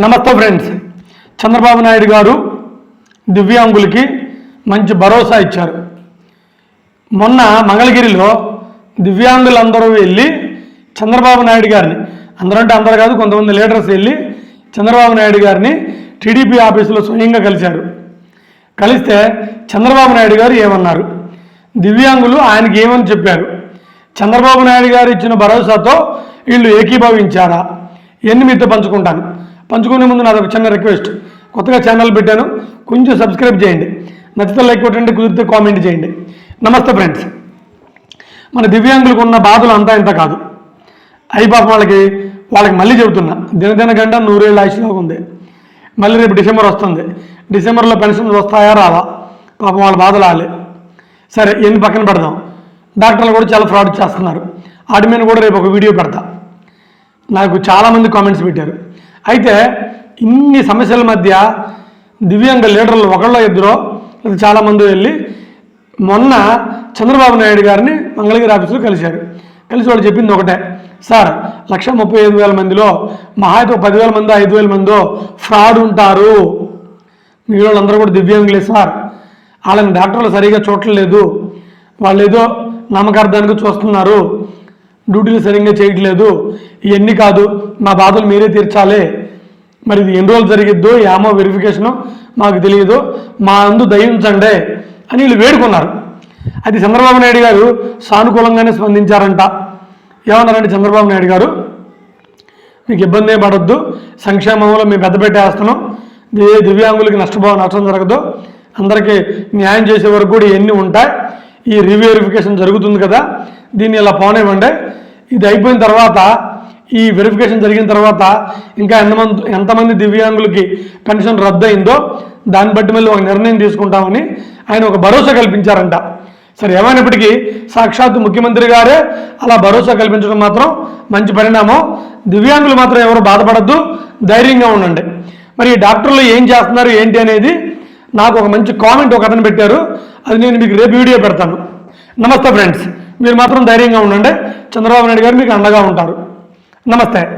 నమస్తే ఫ్రెండ్స్. చంద్రబాబు నాయుడు గారు దివ్యాంగులకి మంచి భరోసా ఇచ్చారు. మొన్న మంగళగిరిలో దివ్యాంగులందరూ వెళ్ళి చంద్రబాబు నాయుడు గారిని అందరూ అంటే అందరు కాదు కొంతమంది లీడర్స్ వెళ్ళి చంద్రబాబు నాయుడు గారిని టీడీపీ ఆఫీసులో స్వయంగా కలిశారు. కలిస్తే చంద్రబాబు నాయుడు గారు ఏమన్నారు? దివ్యాంగులు ఆయనకి ఏమని చెప్పారు? చంద్రబాబు నాయుడు గారు ఇచ్చిన భరోసాతో వీళ్ళు ఏకీభవించారా? ఎన్ని మీతో పంచుకుంటాను? పంచుకునే ముందు నాది ఒక చిన్న రిక్వెస్ట్ కొత్తగా ఛానల్ పెట్టాను. కొంచెం సబ్స్క్రైబ్ చేయండి. నచ్చితే లైక్ కొట్టండి కుదిరితే కామెంట్ చేయండి. నమస్తే ఫ్రెండ్స్ మన దివ్యాంగులకు ఉన్న బాధలు అంతా ఇంత కాదు. అయి పాపం వాళ్ళకి వాళ్ళకి మళ్ళీ చెబుతున్నా. దినదిన గంట నూరేళ్ళ ఆయుష్లో ఉంది. మళ్ళీ రేపు డిసెంబర్ వస్తుంది. డిసెంబర్లో పెన్షన్స్ వస్తాయా రావా? పాపం వాళ్ళ బాధలు ఆలే. సరే ఎన్ని పక్కన పెడదాం. డాక్టర్లు కూడా చాలా ఫ్రాడ్ చేస్తున్నారు. వాటి మీద కూడా రేపు ఒక వీడియో పెడతా. నాకు చాలామంది కామెంట్స్ పెట్టారు. అయితే ఇన్ని సమస్యల మధ్య దివ్యాంగ లీడర్లు ఒకళ్ళో ఇద్దరో లేదా చాలామంది వెళ్ళి మొన్న చంద్రబాబు నాయుడు గారిని మంగళగిరి ఆఫీసులో కలిశారు. కలిసి వాళ్ళు చెప్పింది ఒకటే. సార్ లక్ష ముప్పై ఐదు వేల మందిలో మహా అయితే పదివేల మంది ఐదు వేల మందో ఫ్రాడ్ ఉంటారు. మిగిలిన వాళ్ళందరూ కూడా దివ్యాంగులే సార్. వాళ్ళని డాక్టర్లు సరిగా చూడట్లేదు. వాళ్ళు ఏదో నమ్మకార్థానికి చూస్తున్నారు. డ్యూటీలు సరిగ్గా చేయట్లేదు. ఇవన్నీ కాదు మా బాధలు మీరే తీర్చాలి. మరి ఇది ఎన్ని రోజులు జరిగిద్దో ఏమో వెరిఫికేషను మాకు తెలియదు. మా అందు దయించండి అని వీళ్ళు వేడుకున్నారు. అది చంద్రబాబు నాయుడు గారు సానుకూలంగానే స్పందించారంట. ఏమన్నారంటే చంద్రబాబు నాయుడు గారు మీకు ఇబ్బంది పడద్దు పడొద్దు సంక్షేమంలో మేము పెద్ద పెట్టేస్తున్నాం. ఏ దివ్యాంగులకి నష్టపో నష్టం జరగదు. అందరికీ న్యాయం చేసే వరకు కూడా ఇవన్నీ ఉంటాయి. ఈ రీవెరిఫికేషన్ జరుగుతుంది కదా. దీన్ని ఇలా పోనివ్వండి. ఇది అయిపోయిన తర్వాత ఈ వెరిఫికేషన్ జరిగిన తర్వాత ఇంకా ఎంతమంది ఎంతమంది దివ్యాంగులకి పెన్షన్ రద్దు అయిందో దాన్ని బట్టి మళ్ళీ ఒక నిర్ణయం తీసుకుంటామని ఆయన ఒక భరోసా కల్పించారంట. సరే ఏమైనప్పటికీ సాక్షాత్తు ముఖ్యమంత్రి గారే అలా భరోసా కల్పించడం మాత్రం మంచి పరిణామం. దివ్యాంగులు మాత్రం ఎవరు బాధపడద్దు ధైర్యంగా ఉండండి. మరి ఈ డాక్టర్లు ఏం చేస్తున్నారు ఏంటి అనేది నాకు ఒక మంచి కామెంట్ ఒక అతను పెట్టారు. అది నేను మీకు రేపు వీడియో పెడతాను. నమస్తే ఫ్రెండ్స్. మీరు మాత్రం ధైర్యంగా ఉండండి. చంద్రబాబు నాయుడు గారు మీకు అండగా ఉంటారు. నమస్తే.